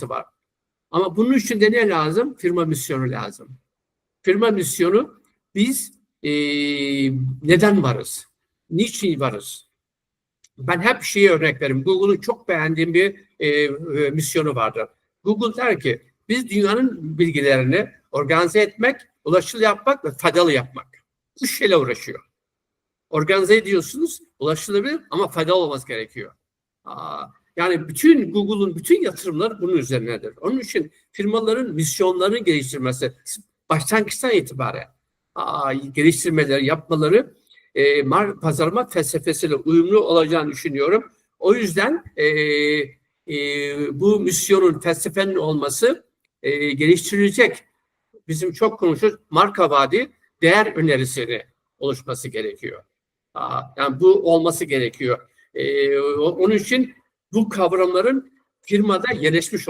firması var. Ama bunun için de ne lazım? Firma misyonu lazım. Firma misyonu biz e, neden varız? Niçin varız? Ben hep şeyi örnek veririm. Google'un çok beğendiğim bir e, e, misyonu vardır. Google der ki biz dünyanın bilgilerini organize etmek, ulaşılı yapmak ve faydalı yapmak. Üç şeyle uğraşıyor. Organize ediyorsunuz, ulaşılabilir ama faydalı olması gerekiyor. Aa, yani bütün Google'un bütün yatırımları bunun üzerinedir. Onun için firmaların misyonlarını geliştirmesi başlangıçtan itibaren aa, geliştirmeleri, yapmaları e, mar pazarlama felsefesiyle uyumlu olacağını düşünüyorum. O yüzden e, e, bu misyonun, felsefenin olması e, geliştirilecek. Bizim çok konuşuyoruz marka vaadi değer önerisini oluşması gerekiyor. Aa, yani bu olması gerekiyor. E, onun için bu kavramların firmada yerleşmiş